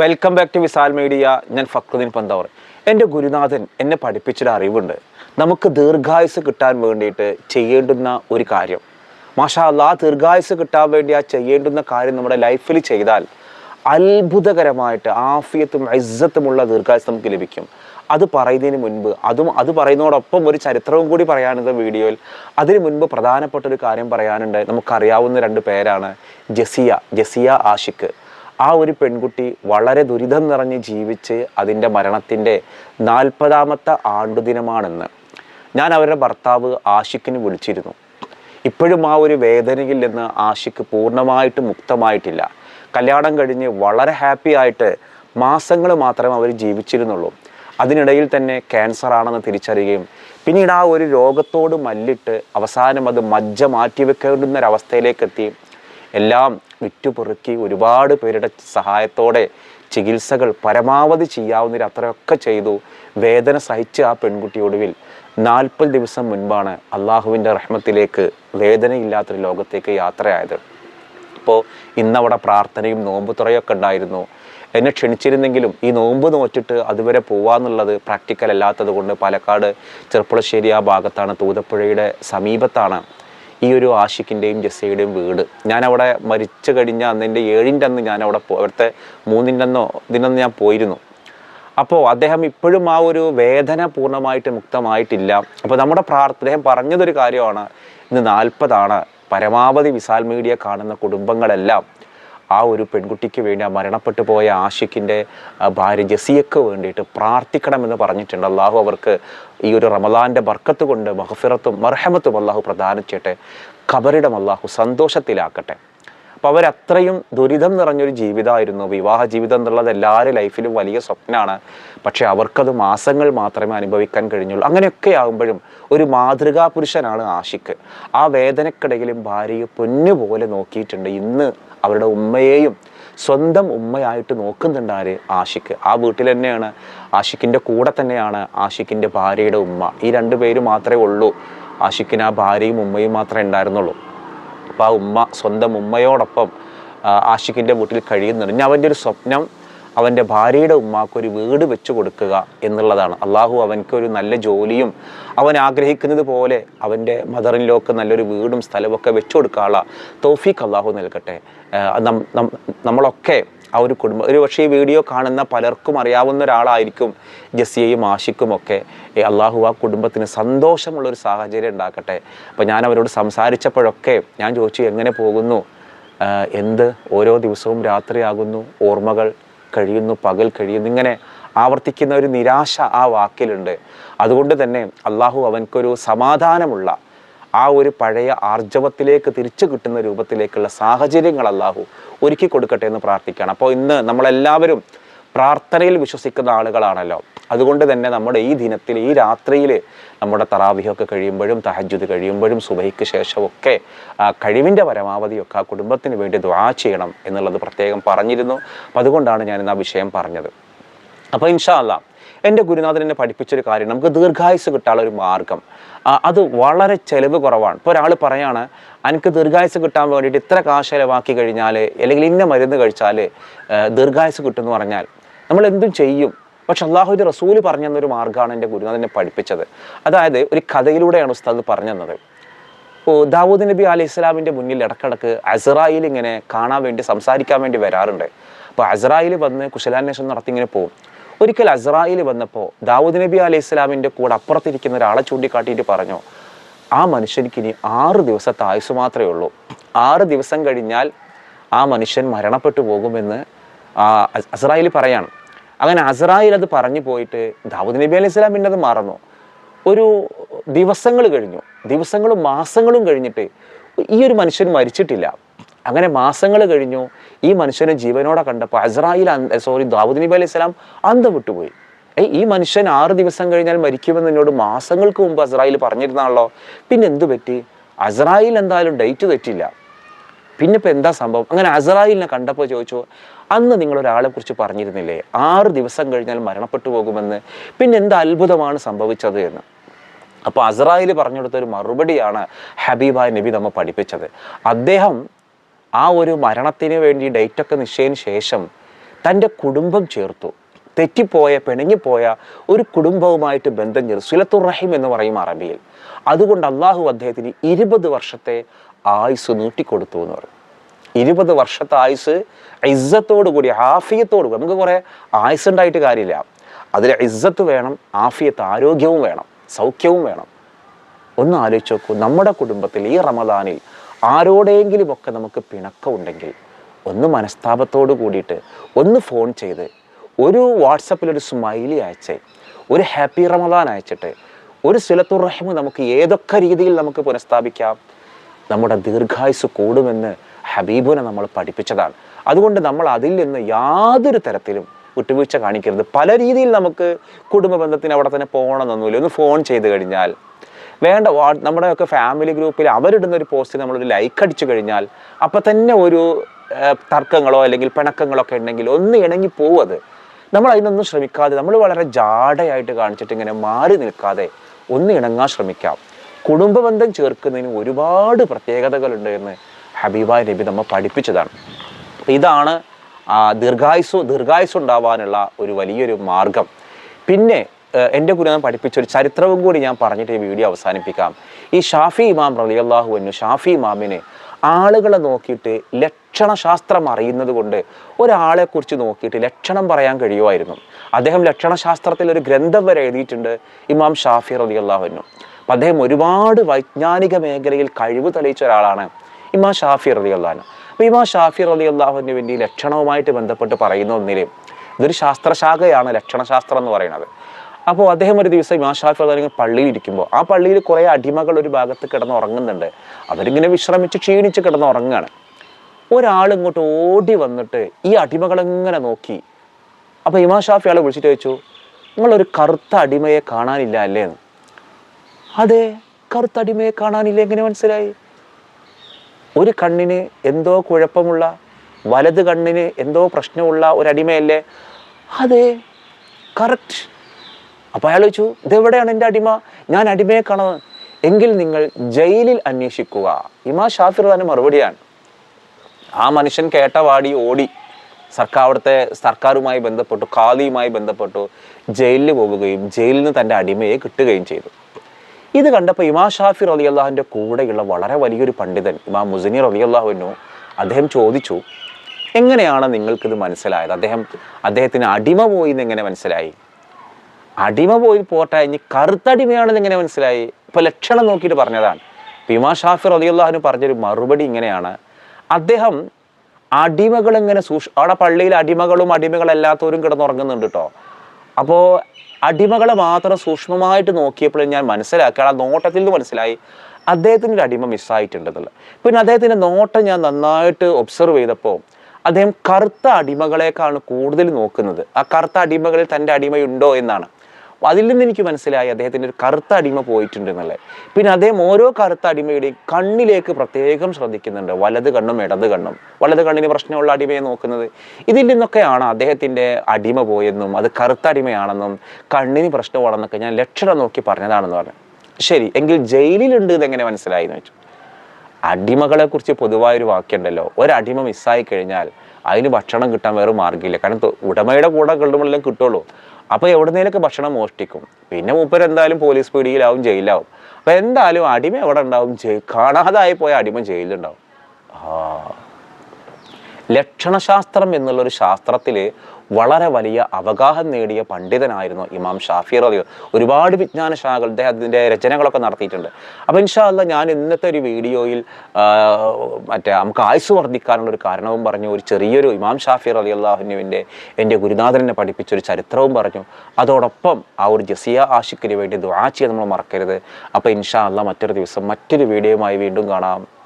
Welcome back to Visal media ഞാൻ ഫക്രുദ്ദീൻ പന്തവർ. എന്റെ ഗുരുനാഥൻ എന്നെ പഠിപ്പിച്ചൊരു അറിവുണ്ട്. നമുക്ക് ദീർഘായുസ് കിട്ടാൻ വേണ്ടിയിട്ട് ചെയ്യേണ്ടുന്ന ഒരു കാര്യം. മാഷാ അല്ലാ ആ ദീർഘായുസ് കിട്ടാൻ വേണ്ടി ആ ചെയ്യേണ്ടുന്ന കാര്യം നമ്മുടെ ലൈഫിൽ ചെയ്താൽ അത്ഭുതകരമായിട്ട് ആഫിയത്തും ഐസത്തുമുള്ള ദീർഘായുസ് നമുക്ക് ലഭിക്കും. അത് പറയുന്നതിന് മുൻപ് അതും അത് പറയുന്നതോടൊപ്പം ഒരു ചരിത്രവും കൂടി പറയാനുണ്ട് വീഡിയോയിൽ. അതിനു മുൻപ് പ്രധാനപ്പെട്ട ഒരു കാര്യം പറയാനുണ്ട്. നമുക്കറിയാവുന്ന രണ്ട് പേരാണ് ജസിയ ജസിയ ആഷിഖ് ആ ഒരു പെൺകുട്ടി വളരെ ദുരിതം നിറഞ്ഞ് ജീവിച്ച് അതിന്റെ മരണത്തിന്റെ നാൽപ്പതാമത്തെ ആണ്ടുദിനമാണെന്ന് ഞാൻ അവരുടെ ഭർത്താവ് ആഷിഖിന് വിളിച്ചിരുന്നു. ഇപ്പോഴും ആ ഒരു വേദനയിൽ നിന്ന് ആഷിക്ക് പൂർണമായിട്ട് മുക്തമായിട്ടില്ല. കല്യാണം കഴിഞ്ഞ് വളരെ ഹാപ്പി ആയിട്ട് മാസങ്ങൾ മാത്രമേ അവർ ജീവിച്ചിരുന്നുള്ളൂ. അതിനിടയിൽ തന്നെ ക്യാൻസർ ആണെന്ന് തിരിച്ചറിയുകയും പിന്നീട് ആ ഒരു രോഗത്തോട് മല്ലിട്ട് അവസാനം അത് മജ്ജ മാറ്റിവെക്കേണ്ടുന്ന എത്തി. എല്ലാം വിറ്റുപെറുക്കി ഒരുപാട് പേരുടെ സഹായത്തോടെ ചികിത്സകൾ പരമാവധി ചെയ്യാവുന്നതിൽ അത്രയൊക്കെ ചെയ്തു. വേദന സഹിച്ച് ആ പെൺകുട്ടി ഒടുവിൽ നാൽപ്പത് ദിവസം മുൻപാണ് അള്ളാഹുവിന്റെ റഹ്മത്തിലേക്ക് വേദനയില്ലാത്തൊരു ലോകത്തേക്ക് യാത്രയായത്. അപ്പോൾ ഇന്നവിടെ പ്രാർത്ഥനയും നോമ്പ് തുറയൊക്കെ ഉണ്ടായിരുന്നു. എന്നെ ക്ഷണിച്ചിരുന്നെങ്കിലും ഈ നോമ്പ് നോറ്റിട്ട് അതുവരെ പോവാന്നുള്ളത് പ്രാക്ടിക്കൽ അല്ലാത്തത് കൊണ്ട് പാലക്കാട് ചെറുപ്പുളശ്ശേരി ആ ഭാഗത്താണ്. തൂതപ്പുഴയുടെ സമീപത്താണ്. ഈ ഒരു ആഷിക്കിന്റെയും ജെസ്സിയുടെയും വീട്. ഞാൻ അവിടെ മരിച്ചു കഴിഞ്ഞ അന്നെന്റെ ഏഴിന്റെ അന്ന് ഞാൻ അവിടെ പോ അവിടുത്തെ മൂന്നിന്റെ അന്നോ ഇതിനന്ന് ഞാൻ പോയിരുന്നു. അപ്പോൾ അദ്ദേഹം ഇപ്പോഴും ആ ഒരു വേദന പൂർണമായിട്ട് മുക്തമായിട്ടില്ല. അപ്പോൾ നമ്മുടെ പ്രാർത്ഥന അദ്ദേഹം പറഞ്ഞതൊരു കാര്യമാണ് ഇന്ന് നാൽപ്പതാണ് പരമാവധി വിസാൽ മീഡിയ കാണുന്ന കുടുംബങ്ങളെല്ലാം ആ ഒരു പെൺകുട്ടിക്ക് വേണ്ടി ആ മരണപ്പെട്ടു പോയ ആഷിഖിന്റെ ഭാര്യ ജസിയക്ക് വേണ്ടിയിട്ട് പ്രാർത്ഥിക്കണമെന്ന് പറഞ്ഞിട്ടുണ്ട്. അള്ളാഹു അവർക്ക് ഈ ഒരു റമദാന്റെ ബർക്കത്ത് കൊണ്ട് മഹഫിറത്തും മർഹമത്തും അള്ളാഹു പ്രദാനം ചെയ്യട്ടെ ഖബറിടം അള്ളാഹു സന്തോഷത്തിലാക്കട്ടെ. അപ്പോൾ അവരത്രയും ദുരിതം നിറഞ്ഞൊരു ജീവിതമായിരുന്നു. വിവാഹ ജീവിതം എന്നുള്ളത് എല്ലാവരുടെ ലൈഫിലും വലിയ സ്വപ്നമാണ് പക്ഷേ അവർക്കത് മാസങ്ങൾ മാത്രമേ അനുഭവിക്കാൻ കഴിഞ്ഞുള്ളൂ. അങ്ങനെയൊക്കെ ആകുമ്പോഴും ഒരു മാതൃകാ പുരുഷനാണ് ആഷിക്ക് ആ വേദനക്കിടയിലും ഭാര്യയെ പൊന്നുപോലെ നോക്കിയിട്ടുണ്ട്. ഇന്ന് അവരുടെ ഉമ്മയെയും സ്വന്തം ഉമ്മയായിട്ട് നോക്കുന്നുണ്ട് ആര് ആഷിക്ക്. ആ വീട്ടിൽ തന്നെയാണ് ആഷിക്കിന്റെ കൂടെ തന്നെയാണ് ആഷിക്കിന്റെ ഭാര്യയുടെ ഉമ്മ. ഈ രണ്ട് പേര് മാത്രമേ ഉള്ളൂ. ആഷിക്കിന് ആ ഭാര്യയും ഉമ്മയും മാത്രമേ ഉണ്ടായിരുന്നുള്ളൂ. അപ്പോൾ ആ ഉമ്മ സ്വന്തം ഉമ്മയോടൊപ്പം ആഷിക്കിന്റെ വീട്ടിൽ കഴിയുന്നുണ്ട്. ഇനി അവന്റെ ഒരു സ്വപ്നം അവന്റെ ഭാര്യയുടെ ഉമ്മാക്ക് ഒരു വീട് വെച്ചു കൊടുക്കുക എന്നുള്ളതാണ്. അള്ളാഹു അവനക്കൊരു നല്ല ജോലിയും അവൻ ആഗ്രഹിക്കുന്നത് പോലെ അവന്റെ മദറിനിലോക്ക് നല്ലൊരു വീടും സ്ഥലമൊക്കെ വെച്ചു കൊടുക്കാനുള്ള തോഫീക്ക് അള്ളാഹു നൽകട്ടെ. നമ്മളൊക്കെ ആ ഒരു കുടുംബം ഒരു പക്ഷേ ഈ വീഡിയോ കാണുന്ന പലർക്കും അറിയാവുന്ന ഒരാളായിരിക്കും ജസിയയും ആഷിക്കും ഒക്കെ. അള്ളാഹു ആ കുടുംബത്തിന് സന്തോഷമുള്ളൊരു സാഹചര്യം ഉണ്ടാക്കട്ടെ. അപ്പോൾ ഞാൻ അവരോട് സംസാരിച്ചപ്പോഴൊക്കെ ഞാൻ ചോദിച്ചു എങ്ങനെ പോകുന്നു? എന്ത്? ഓരോ ദിവസവും രാത്രിയാകുന്നു. ഓർമ്മകൾ കഴിയുന്നു പകൽ കഴിയുന്നു ഇങ്ങനെ ആവർത്തിക്കുന്ന ഒരു നിരാശ ആ വാക്കിലുണ്ട്. അതുകൊണ്ട് തന്നെ അള്ളാഹു അവൻക്കൊരു സമാധാനമുള്ള ആ ഒരു പഴയ ആർജവത്തിലേക്ക് തിരിച്ചു കിട്ടുന്ന രൂപത്തിലേക്കുള്ള സാഹചര്യങ്ങൾ അള്ളാഹു ഒരുക്കി കൊടുക്കട്ടെ എന്ന് പ്രാർത്ഥിക്കുകയാണ്. അപ്പോൾ ഇന്ന് നമ്മളെല്ലാവരും പ്രാർത്ഥനയിൽ വിശ്വസിക്കുന്ന ആളുകളാണല്ലോ. അതുകൊണ്ട് തന്നെ നമ്മുടെ ഈ ദിനത്തിൽ ഈ രാത്രിയിൽ നമ്മുടെ തറാവിഹൊക്കെ കഴിയുമ്പോഴും തഹജ്ജുദ് കഴിയുമ്പോഴും സുബൈക്ക് ശേഷമൊക്കെ കഴിവിന്റെ പരമാവധിയൊക്കെ ആ കുടുംബത്തിന് വേണ്ടി ദ്വാ ചെയ്യണം എന്നുള്ളത് പ്രത്യേകം പറഞ്ഞിരുന്നു. അപ്പം അതുകൊണ്ടാണ് ഞാൻ ആ വിഷയം പറഞ്ഞത്. അപ്പോൾ ഇൻഷാ അല്ലാ എന്റെ ഗുരുനാഥൻ എന്നെ പഠിപ്പിച്ചൊരു കാര്യം നമുക്ക് ദീർഘായുസ് കിട്ടാനുള്ള ഒരു മാർഗം. അത് വളരെ ചെലവ് കുറവാണ്. ഇപ്പോൾ ഒരാൾ പറയാണ് എനിക്ക് ദീർഘായുസ് കിട്ടാൻ വേണ്ടിയിട്ട് ഇത്ര കാശ് ചിലവാക്കി കഴിഞ്ഞാൽ അല്ലെങ്കിൽ ഇന്ന മരുന്ന് കഴിച്ചാൽ ദീർഘായുസ് കിട്ടുമെന്ന് പറഞ്ഞാൽ നമ്മൾ എന്തും ചെയ്യും. പക്ഷെ അള്ളാഹുവിന്റെ റസൂൽ പറഞ്ഞു തന്നൊരു മാർഗമാണ് എന്റെ ഗുരുനാഥൻ എന്നെ പഠിപ്പിച്ചത്. അതായത് ഒരു കഥയിലൂടെയാണ് ഉസ്താദ് പറഞ്ഞു തന്നത് ഓ ദാവൂദ് നബി അലൈഹി ഇസ്ലാമിന്റെ മുന്നിൽ ഇടക്കിടക്ക് അസറായിൽ ഇങ്ങനെ കാണാൻ വേണ്ടി സംസാരിക്കാൻ വേണ്ടി വരാറുണ്ട്. അപ്പോൾ അസറായിൽ വന്ന് കുശലാന്വേഷണം നടത്തി ഇങ്ങനെ പോകും. ഒരിക്കൽ അസറായിൽ വന്നപ്പോൾ ദാവൂദ് നബി അലൈഹി ഇസ്ലാമിന്റെ കൂടെ അപ്പുറത്തിരിക്കുന്ന ഒരാളെ ചൂണ്ടിക്കാട്ടിയിട്ട് പറഞ്ഞു ആ മനുഷ്യനിക്ക് ഇനി ആറ് ദിവസത്തെ ആയുസ് മാത്രമേ ഉള്ളൂ. ആറ് ദിവസം കഴിഞ്ഞാൽ ആ മനുഷ്യൻ മരണപ്പെട്ടു പോകുമെന്ന് ആ അസറായിൽ പറയാണ്. അങ്ങനെ അസറായിൽ അത് പറഞ്ഞു പോയിട്ട് ദാവൂദ് നബി അലൈഹി പിന്നെ അത് മറന്നു. ഒരു ദിവസങ്ങൾ കഴിഞ്ഞു. ദിവസങ്ങളും മാസങ്ങളും കഴിഞ്ഞിട്ട് ഈ ഒരു മനുഷ്യൻ മരിച്ചിട്ടില്ല. അങ്ങനെ മാസങ്ങൾ കഴിഞ്ഞു. ഈ മനുഷ്യനെ ജീവനോടെ കണ്ടപ്പോൾ അസറായിൽ സോറി ദാവൂദ് നബി അലൈഹി സ്വലാം അന്ത വിട്ടുപോയി. ഏയ് ഈ മനുഷ്യൻ ആറ് ദിവസം കഴിഞ്ഞാൽ മരിക്കുമെന്ന് എന്നോട് മാസങ്ങൾക്ക് മുമ്പ് അസറായിൽ പറഞ്ഞിരുന്നാണല്ലോ. പിന്നെ എന്തു പറ്റി? അസറായിൽ എന്തായാലും ഡേറ്റ് തെറ്റില്ല. പിന്നെ ഇപ്പം എന്താ സംഭവം? അങ്ങനെ അസറായിലിനെ കണ്ടപ്പോൾ ചോദിച്ചു അന്ന് നിങ്ങൾ ഒരാളെ കുറിച്ച് പറഞ്ഞിരുന്നില്ലേ? ആറ് ദിവസം കഴിഞ്ഞാൽ മരണപ്പെട്ടു പോകുമെന്ന്. പിന്നെ എന്ത് അത്ഭുതമാണ് സംഭവിച്ചത് എന്ന്? അപ്പോൾ അസറായിൽ പറഞ്ഞു കൊടുത്തൊരു മറുപടിയാണ് ഹബീബായ നബി നമ്മ പഠിപ്പിച്ചത്. അദ്ദേഹം ആ ഒരു മരണത്തിന് വേണ്ടി ഡേറ്റൊക്കെ നിശ്ചയിന് ശേഷം തന്റെ കുടുംബം ചേർത്തു. തെറ്റിപ്പോയ പിണങ്ങിപ്പോയ ഒരു കുടുംബവുമായിട്ട് ബന്ധം ചേർത്തു. സുലത്തുറഹിം എന്ന് പറയും അറബിയിൽ. അതുകൊണ്ട് അള്ളാഹു അദ്ദേഹത്തിന് ഇരുപത് വർഷത്തെ ആയുസ് നീട്ടിക്കൊടുത്തു എന്ന് പറയും. ഇരുപത് വർഷത്തെ ആയുസ് ഇസ്സത്തോട് കൂടി ആഫിയത്തോടു കൂടി. നമുക്ക് കുറേ ആയുസ് ഉണ്ടായിട്ട് കാര്യമില്ല. അതിൽ ഇസ്സത്ത് വേണം ആഫിയത്ത് ആരോഗ്യവും വേണം സൗഖ്യവും വേണം. ഒന്ന് ആലോചിച്ച് നോക്കൂ നമ്മുടെ കുടുംബത്തിൽ ഈ റമദാനിൽ ആരോടെങ്കിലുമൊക്കെ നമുക്ക് പിണക്കമുണ്ടെങ്കിൽ ഒന്ന് മനസ്താപത്തോട് കൂടിയിട്ട് ഒന്ന് ഫോൺ ചെയ്ത് ഒരു വാട്സപ്പിൽ ഒരു സ്മൈലി അയച്ച് ഒരു ഹാപ്പി റമദാൻ അയച്ചിട്ട് ഒരു സിലത്തുർ റഹിമ് നമുക്ക് ഏതൊക്കെ രീതിയിൽ നമുക്ക് പുനഃസ്ഥാപിക്കാം? നമ്മുടെ ദീർഘായുസ് കൂടുമെന്ന് ഹബീബുനെ നമ്മൾ പഠിപ്പിച്ചതാണ്. അതുകൊണ്ട് നമ്മൾ അതിൽ നിന്ന് യാതൊരു തരത്തിലും വിട്ടുവീഴ്ച കാണിക്കരുത്. പല രീതിയിൽ നമുക്ക് കുടുംബ ബന്ധത്തിന് അവിടെ തന്നെ പോകണമെന്നൊന്നുമില്ല. ഒന്ന് ഫോൺ ചെയ്ത് കഴിഞ്ഞാൽ. വേണ്ട നമ്മുടെയൊക്കെ ഫാമിലി ഗ്രൂപ്പിൽ അവരിടുന്ന ഒരു പോസ്റ്റിൽ നമ്മളൊരു ലൈക്ക് അടിച്ചു കഴിഞ്ഞാൽ അപ്പം തന്നെ ഒരു തർക്കങ്ങളോ അല്ലെങ്കിൽ പിണക്കങ്ങളോ ഒക്കെ ഉണ്ടെങ്കിൽ ഒന്ന് ഇണങ്ങി പോവത് നമ്മൾ അതിനൊന്നും ശ്രമിക്കാതെ നമ്മൾ വളരെ ജാടയായിട്ട് കാണിച്ചിട്ട് ഇങ്ങനെ മാറി നിൽക്കാതെ ഒന്ന് ഇണങ്ങാൻ ശ്രമിക്കാം. കുടുംബ ബന്ധം ചേർക്കുന്നതിന് ഒരുപാട് പ്രത്യേകതകളുണ്ട് എന്ന് ഹബീബായ് നബി നമ്മെ പഠിപ്പിച്ചതാണ്. ഇതാണ് ആ, ദീർഘായുസ് ദീർഘായുസ് ഉണ്ടാവാനുള്ള ഒരു വലിയൊരു മാർഗം. പിന്നെ എന്റെ ഞാൻ പഠിപ്പിച്ച ഒരു ചരിത്രവും കൂടി ഞാൻ പറഞ്ഞിട്ട് ഈ വീഡിയോ അവസാനിപ്പിക്കാം. ഈ ഷാഫി ഇമാം റളിയല്ലാഹു അൻഹു ഷാഫി ഇമാമിന് ആളുകളെ നോക്കിയിട്ട് ലക്ഷണശാസ്ത്രം അറിയുന്നത് കൊണ്ട് ഒരാളെ കുറിച്ച് നോക്കിയിട്ട് ലക്ഷണം പറയാൻ കഴിയുമായിരുന്നു. അദ്ദേഹം ലക്ഷണശാസ്ത്രത്തിൽ ഒരു ഗ്രന്ഥം വരെ എഴുതിയിട്ടുണ്ട് ഇമാം ഷാഫി റളിയല്ലാഹു അൻഹു. അപ്പം അദ്ദേഹം ഒരുപാട് വൈജ്ഞാനിക മേഖലയിൽ കഴിവ് തെളിയിച്ച ഒരാളാണ് ഇമാ ഷാഫി റലി അള്ളഹാൻ അപ്പോൾ ഇമാ ഷാഫി റലി അള്ളാഹുവിന്റെ ലക്ഷണവുമായിട്ട് ബന്ധപ്പെട്ട് പറയുന്ന ഒന്നിലേ ഇതൊരു ശാസ്ത്രശാഖയാണ് ലക്ഷണശാസ്ത്രം എന്ന് പറയുന്നത്. അപ്പോൾ അദ്ദേഹം ഒരു ദിവസം ഇമാം ഷാഫി അള്ളഹാൻ പള്ളിയിൽ ഇരിക്കുമ്പോൾ ആ പള്ളിയിൽ കുറേ അടിമകൾ ഒരു ഭാഗത്ത് കിടന്ന് ഉറങ്ങുന്നുണ്ട്. അവരിങ്ങനെ വിശ്രമിച്ച് ക്ഷീണിച്ച് കിടന്ന് ഉറങ്ങുകയാണ് ഒരാൾ ഇങ്ങോട്ട് ഓടി വന്നിട്ട് ഈ അടിമകളെങ്ങനെ നോക്കി. അപ്പോൾ ഇമാം ഷാഫി ആളെ വിളിച്ചിട്ട് ചോദിച്ചു നിങ്ങളൊരു കറുത്ത അടിമയെ കാണാനില്ല അല്ലേ? എന്ന്. അതെ കറുത്ത അടിമയെ കാണാനില്ല. എങ്ങനെ മനസ്സിലായി? ഒരു കണ്ണിന് എന്തോ കുഴപ്പമുള്ള വലത് കണ്ണിന് എന്തോ പ്രശ്നമുള്ള ഒരു അടിമയല്ലേ? അതെ കറക്റ്റ് അപ്പോൾ അയാൾ ചോദിച്ചു ഇതെവിടെയാണ് എന്റെ അടിമ? ഞാൻ അടിമയെ കാണുന്നത്. എങ്കിൽ നിങ്ങൾ ജയിലിൽ അന്വേഷിക്കുക. ഇമാ ഷാഫിർ തന്നെ മറുപടിയാണ്. ആ മനുഷ്യൻ കേട്ട വാടി ഓടി. സർക്കാർ അവിടുത്തെ സർക്കാരുമായി ബന്ധപ്പെട്ടു ഖാദിയുമായി ബന്ധപ്പെട്ടു ജയിലിൽ പോവുകയും ജയിലിൽ നിന്ന് തന്റെ അടിമയെ കിട്ടുകയും ചെയ്തു. ഇത് കണ്ടപ്പോൾ ഇമാ ഷാഫി റലി അള്ളാഹുവിന്റെ കൂടെയുള്ള വളരെ വലിയൊരു പണ്ഡിതൻ ഇമാം മുസനീർ റലി അള്ളാഹുവിനു അദ്ദേഹം ചോദിച്ചു എങ്ങനെയാണ് നിങ്ങൾക്കിത് മനസ്സിലായത്? അദ്ദേഹം അദ്ദേഹത്തിന് അടിമ പോയി എന്നെങ്ങനെ മനസ്സിലായി? അടിമ പോയി പോട്ടെ ഇനി കറുത്തടിമയാണെന്ന് എങ്ങനെ മനസ്സിലായി? ഇപ്പൊ ലക്ഷണം നോക്കിയിട്ട് പറഞ്ഞതാണ്. പിമാ ഷാഫി റലിയുള്ളഹാന് പറഞ്ഞൊരു മറുപടി ഇങ്ങനെയാണ്. അദ്ദേഹം അടിമകൾ എങ്ങനെ സൂക്ഷ അവിടെ പള്ളിയിൽ അടിമകളും അടിമകളല്ലാത്തവരും കിടന്നുറങ്ങുന്നുണ്ട് കേട്ടോ അപ്പോൾ അടിമകളെ മാത്രം സൂക്ഷ്മമായിട്ട് നോക്കിയപ്പോൾ ഞാൻ മനസ്സിലാക്കുക ആ നോട്ടത്തിൽ നിന്ന് മനസ്സിലായി അദ്ദേഹത്തിന്റെ അടിമ മിസ്സായിട്ടുണ്ടെന്നുള്ളത്. പിന്നെ അദ്ദേഹത്തിന്റെ നോട്ടം ഞാൻ നന്നായിട്ട് ഒബ്സർവ് ചെയ്തപ്പോൾ അദ്ദേഹം കറുത്ത അടിമകളെക്കാണ് കൂടുതൽ നോക്കുന്നത്. ആ കറുത്ത അടിമകളിൽ തന്റെ അടിമയുണ്ടോ എന്നാണ്. അപ്പൊ അതിൽ നിന്ന് എനിക്ക് മനസ്സിലായി അദ്ദേഹത്തിന്റെ ഒരു കറുത്ത അടിമ പോയിട്ടുണ്ട് എന്നുള്ളത് പിന്നെ അദ്ദേഹം ഓരോ കറുത്ത അടിമയുടെയും കണ്ണിലേക്ക് പ്രത്യേകം ശ്രദ്ധിക്കുന്നുണ്ട്. വലത് കണ്ണും ഇടത് കണ്ണും. വലത് കണ്ണിന് പ്രശ്നമുള്ള അടിമയെ നോക്കുന്നത്. ഇതിൽ നിന്നൊക്കെയാണ് അദ്ദേഹത്തിന്റെ അടിമ പോയെന്നും അത് കറുത്ത അടിമയാണെന്നും കണ്ണിന് പ്രശ്നമാണെന്നൊക്കെ ഞാൻ ലക്ഷണം നോക്കി പറഞ്ഞതാണെന്ന് പറഞ്ഞു. ശരി എങ്കിൽ ജയിലിലുണ്ട് എങ്ങനെ മനസ്സിലായി എന്ന് വെച്ചു അടിമകളെ കുറിച്ച് പൊതുവായൊരു വാക്യമുണ്ടല്ലോ. ഒരടിമ മിസ്സായി കഴിഞ്ഞാൽ അതിന് ഭക്ഷണം കിട്ടാൻ വേറെ മാർഗമില്ല. കാരണം ഉടമയുടെ കൂടെ കിട്ടുമ്പോഴെല്ലാം കിട്ടുള്ളൂ. അപ്പോൾ എവിടുന്നേലൊക്കെ ഭക്ഷണം മോഷ്ടിക്കും. പിന്നെ മൂപ്പർ എന്തായാലും പോലീസ് പിടിയിലാവും ജയിലാവും. അപ്പോൾ എന്തായാലും അടിമ എവിടെ ഉണ്ടാവും? കാണാതായി പോയ അടിമ ജയിലുണ്ടാവും ആ. ലക്ഷണശാസ്ത്രം എന്നുള്ളൊരു ശാസ്ത്രത്തിൽ വളരെ വലിയ അവഗാഹം നേടിയ പണ്ഡിതനായിരുന്നു ഇമാം ഷാഫി റലി ഒരുപാട് വിജ്ഞാന ശാഖകൾ അദ്ദേഹത്തിന്റെ രചനകളൊക്കെ നടത്തിയിട്ടുണ്ട്. അപ്പോൾ ഇൻഷാല്ല ഞാൻ ഇന്നത്തെ ഒരു വീഡിയോയിൽ മറ്റേ നമുക്ക് ആയുസ് വർദ്ധിക്കാനുള്ള ഒരു കാരണവും പറഞ്ഞു ഒരു ചെറിയൊരു ഇമാം ഷാഫി റലി അള്ളാഹുനുവിന്റെ എന്റെ ഗുരുനാഥനെ പഠിപ്പിച്ചൊരു ചരിത്രവും പറഞ്ഞു. അതോടൊപ്പം ആ ഒരു ജസിയ ആഷിക്കിന് വേണ്ടി ദുആ ചെയ്യാൻ നമ്മൾ മറക്കരുത്. അപ്പോൾ ഇൻഷാ അല്ല മറ്റൊരു ദിവസം മറ്റൊരു വീഡിയോയുമായി വീണ്ടും കാണാം.